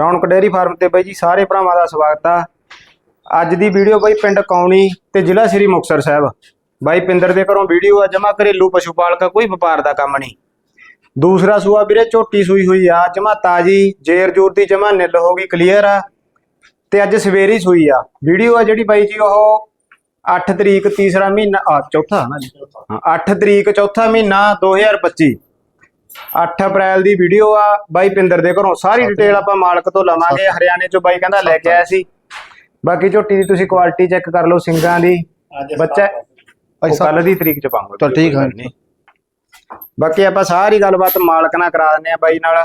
ਰੌਣਕ dairy farm ਤੇ ਬਾਈ ਜੀ ਸਾਰੇ ਭਰਾਵਾਂ ਦਾ ਸਵਾਗਤ ਆ। ਅੱਜ ਦੀ ਵੀਡੀਓ ਬਾਈ ਪਿੰਡ ਕੌਣੀ ਤੇ ਜ਼ਿਲ੍ਹਾ ਸ੍ਰੀ ਮੁਕਤਸਰ ਸਾਹਿਬ। ਬਾਈ ਪਿੰਦਰ ਦੇ ਘਰੋਂ ਵੀਡੀਓ ਆ, ਜਮਾ ਘਰੇਲੂ ਪਸ਼ੂ ਪਾਲਕ, ਕੋਈ ਵਪਾਰ ਦਾ ਕੰਮ ਨਹੀਂ। ਦੂਸਰਾ ਸੂਆ ਵੀਰੇ, ਝੋਟੀ ਸੂਈ ਹੋਈ ਆ, ਜਮਾ ਤਾਜੀ, ਜੇਰ ਜੂਰ ਦੀ ਜਮਾ ਨਿੱਲ ਹੋ ਗਈ ਕਲੀਅਰ ਆ। ਤੇ ਅੱਜ ਸਵੇਰੀ ਸੂਈ ਆ। ਵੀਡੀਓ ਆ ਜਿਹੜੀ ਬਾਈ ਜੀ, ਉਹ 8 ਤਰੀਕ ਤੀਸਰਾ ਮਹੀਨਾ, ਆ, ਚੌਥਾ ਹੈ ਨਾ ਜੀ? ਹਾਂ 8 ਤਰੀਕ ਚੌਥਾ ਮਹੀਨਾ 2025 8 ਅਪ੍ਰੈਲ ਦੀ ਵੀਡੀਓ ਆ। ਬਾਈ ਪਿੰਦਰ ਦੇ ਘਰੋਂ ਸਾਰੀ ਡਿਟੇਲ ਆਪਾਂ ਮਾਲਕ ਤੋਂ ਲਵਾਂਗੇ। ਹਰਿਆਣੇ ਚੋਂ ਬਾਈ ਕਹਿੰਦਾ ਲੈ ਕੇ ਆਇਆ ਸੀ। ਬਾਕੀ ਝੋਟੀ ਦੀ ਤੁਸੀਂ ਕੁਆਲਿਟੀ ਚੈੱਕ ਕਰ ਲਓ ਸਿੰਗਾਂ ਦੀ। ਬੱਚਾ ਉਹ ਕੱਲ ਦੀ ਤਰੀਕ ਚ ਪਾਉਂਗਾ ਚੱਲ ਠੀਕ ਹੈ। ਬਾਕੀ ਆਪਾਂ ਸਾਰੀ ਗੱਲਬਾਤ ਮਾਲਕ ਨਾਲ ਕਰਾ ਦਿੰਦੇ ਆ ਬਾਈ ਨਾਲ।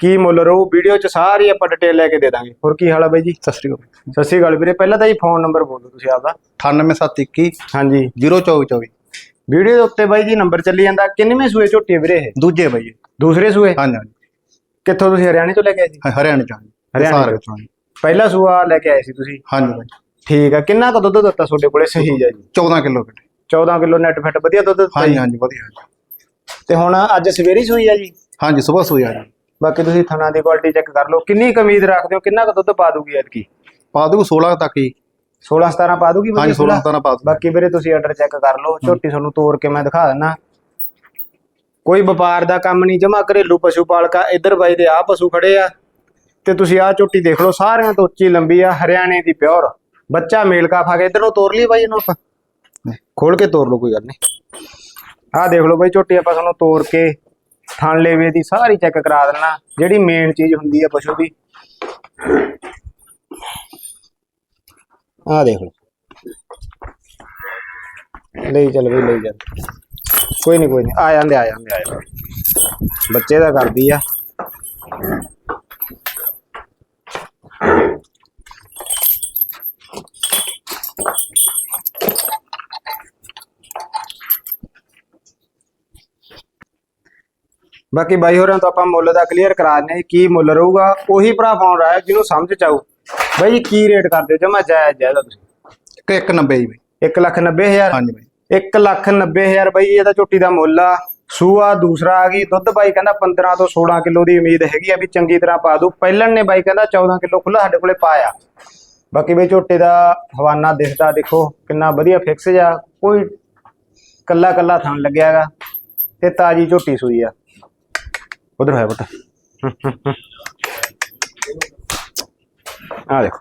ਕੀ ਮੁੱਲ ਰਹੂ ਵੀਡੀਓ ਚ ਸਾਰੀ ਆਪਾਂ ਡਿਟੇਲ ਲੈ ਕੇ ਦੇ ਦਾਂਗੇ। ਹੋਰ ਕੀ ਹਾਲ ਆ ਬਾਈ ਜੀ? ਸਤਿ ਸ੍ਰੀ ਅਕਾਲ। ਸਤਿ ਸ਼੍ਰੀ ਅਕਾਲ ਵੀਰੇ। ਪਹਿਲਾਂ ਤਾਂ ਜੀ ਫੋਨ ਨੰਬਰ ਬੋਲੋ ਤੁਸੀਂ ਆਪਦਾ। 98721 ਹਾਂਜੀ। 02424 ਵੀਡੀਓ ਦੇ ਉੱਤੇ ਬਾਈ ਜੀ ਨੰਬਰ ਚੱਲੀ ਜਾਂਦਾ। ਕਿੰਨਵੇਂ ਸੂਏ ਝੋਟੀ ਵੀਰੇ ਇਹ? ਦੂਜੇ ਬਈ ਦੂਸਰੇ ਸੂਏ? ਹਾਂਜੀ ਹਾਂਜੀ। ਕਿੱਥੋਂ ਤੁਸੀਂ ਹਰਿਆਣੇ ਤੋਂ ਲੈ ਕੇ ਆਏ ਸੀ? ਹਰਿਆਣੇ ਚ ਹਰਿਆਣੇ ਚ। ਪਹਿਲਾ ਸੂਆ ਲੈ ਕੇ ਆਏ ਸੀ ਤੁਸੀਂ? ਹਾਂਜੀ ਬਾਈ। ਠੀਕ ਆ। ਕਿੰਨਾ ਕੁ ਦੁੱਧ ਦਿੱਤਾ ਤੁਹਾਡੇ ਕੋਲੇ? ਸਹੀ ਜੀ। 14 ਕਿਲੋ ਕਿਤੇ 14 ਕਿਲੋ ਨੈਟ ਫੈਟ ਵਧੀਆ ਦੁੱਧ ਦਿੱਤਾ ਹਾਂਜੀ ਜੀ? ਹਾਂਜੀ ਵਧੀਆ ਤੇ ਹੁਣ ਅੱਜ ਸਵੇਰੀ ਸੂਈ ਆ ਜੀ? ਹਾਂਜੀ ਸਵੇਰ ਸੋਈ ਆ ਜੀ। ਬਾਕੀ ਤੁਸੀਂ ਥਣਾ ਦੀ ਕੁਆਲਿਟੀ ਚੈੱਕ ਕਰ ਲਓ। ਕਿੰਨੀ ਕੁ ਉਮੀਦ ਰੱਖਦੇ ਹੋ? ਕਿੰਨਾ ਕੁ ਦੁੱਧ ਪਾ ਦੂਗੀ ਐਤਕੀ? ਪਾ ਦੂ 16 ਤੱਕ ਹੀ 16 17 ਪਾ ਦੂਗੀ ਹਾਂਜੀ 16 17 ਪਾ ਦੂ ਬਾਕੀ ਵੀਰੇ ਤੁਸੀਂ ਆਰਡਰ ਚੈੱਕ ਕਰ ਲਓ ਝੋਟੀ ਤੁਹਾਨੂੰ ਤੋੜ ਕੇ ਮੈਂ ਦਿਖਾ ਦਿੰਨਾ। ਕੋਈ ਵਪਾਰ ਦਾ ਕੰਮ ਨਹੀਂ ਜਮਾ ਘਰੇਲੂ ਪਸ਼ੂ ਪਾਲਕਾ ਇੱਧਰ ਬਾਈ ਦੇ ਆ ਪਸ਼ੂ ਖੜੇ ਆ। ਤੇ ਤੁਸੀਂ ਆ ਝੋਟੀ ਦੇਖ ਲਓ ਸਾਰਿਆਂ ਤੋਂ ਉੱਚੀ ਲੰਬੀ ਆ ਹਰਿਆਣੇ ਦੀ ਪਿਓਰ ਬੱਚਾ ਮੇਲ ਕਾਫ ਆ ਗਿਆ ਇੱਧਰ ਨੂੰ ਤੋੜ ਲਈ ਬਾਈ ਇਹਨੂੰ ਆਪਾਂ। ਖੋਲ ਕੇ ਤੋੜ ਲਓ ਕੋਈ ਗੱਲ ਨਹੀਂ। ਆਹ ਦੇਖ ਲਓ ਬਾਈ ਝੋਟੀ ਆਪਾਂ ਤੁਹਾਨੂੰ ਤੋੜ ਕੇ ਥਣ ਲੇਵੇ ਦੀ ਸਾਰੀ ਚੈੱਕ ਕਰਾ ਦੇਣਾ ਜਿਹੜੀ ਮੇਨ ਚੀਜ਼ ਹੁੰਦੀ ਆ ਪਸ਼ੂ ਦੀ। ਆਹ ਦੇਖ ਲਓ। ਲਈ ਚੱਲ ਬਈ, ਲਈ ਚੱਲ। ਕੋਈ ਨਹੀਂ ਕੋਈ ਨਹੀਂ ਆ ਜਾਂਦੇ ਆ ਜਾਂਦੇ ਆ ਜਾਂਦੇ। ਬੱਚੇ ਦਾ ਕਰਦੀ ਆ। ਬਾਕੀ ਬਾਈ ਹੋਰਾਂ ਤੋਂ ਆਪਾਂ ਮੁੱਲ ਦਾ ਕਲੀਅਰ ਕਰਾ ਦਿੰਦੇ ਹਾਂ ਕੀ ਮੁੱਲ ਰਹੂਗਾ, ਉਹੀ ਭਰਾ ਫੋਨ ਰਾਇਆ, ਜਿਹਨੂੰ ਸਮਝ ਚ ਆਊ। ਬਾਈ ਜੀ ਕੀ ਰੇਟ ਕਰਦੇ ਹੋ? ਜਮਾ ਜਾਇਜ਼ ਜਾਇਜ਼ ਆ ਤੁਸੀਂ। ਇੱਕ 190 ਜੀ ਬਾਈ। 1 ਲੱਖ 90 ਹਜ਼ਾਰ? ਹਾਂਜੀ ਬਾਈ। 1 ਲੱਖ 90 ਹਜ਼ਾਰ ਬਈ ਇਹਦਾ ਝੋਟੀ ਦਾ ਮੁੱਲ ਆ। ਸੂਆ ਦੂਸਰਾ ਆ ਗਈ। ਦੁੱਧ ਬਾਈ ਕਹਿੰਦਾ 15 ਤੋਂ 16 ਕਿਲੋ ਦੀ ਉਮੀਦ ਹੈਗੀ ਆ ਵੀ ਚੰਗੀ ਤਰ੍ਹਾਂ ਪਾ ਦੂ ਪਹਿਲਣ ਨੇ ਬਾਈ ਕਹਿੰਦਾ 14 ਕਿਲੋ ਖੁੱਲਾ ਸਾਡੇ ਕੋਲੇ ਪਾਇਆ। ਬਾਕੀ ਬਈ ਝੋਟੇ ਦਾ ਹਵਾਨਾ ਦਿਖਦਾ ਦੇਖੋ ਕਿੰਨਾ ਵਧੀਆ ਫਿਕਸ ਜਾ ਕੋਈ ਕੱਲਾ ਕੱਲਾ ਥਣ ਲੱਗਿਆਗਾ ਤੇ ਤਾਜੀ ਝੋਟੀ ਸੂਈ ਆ। ਉਧਰ ਹੈ ਬਟ ਆ ਦੇਖੋ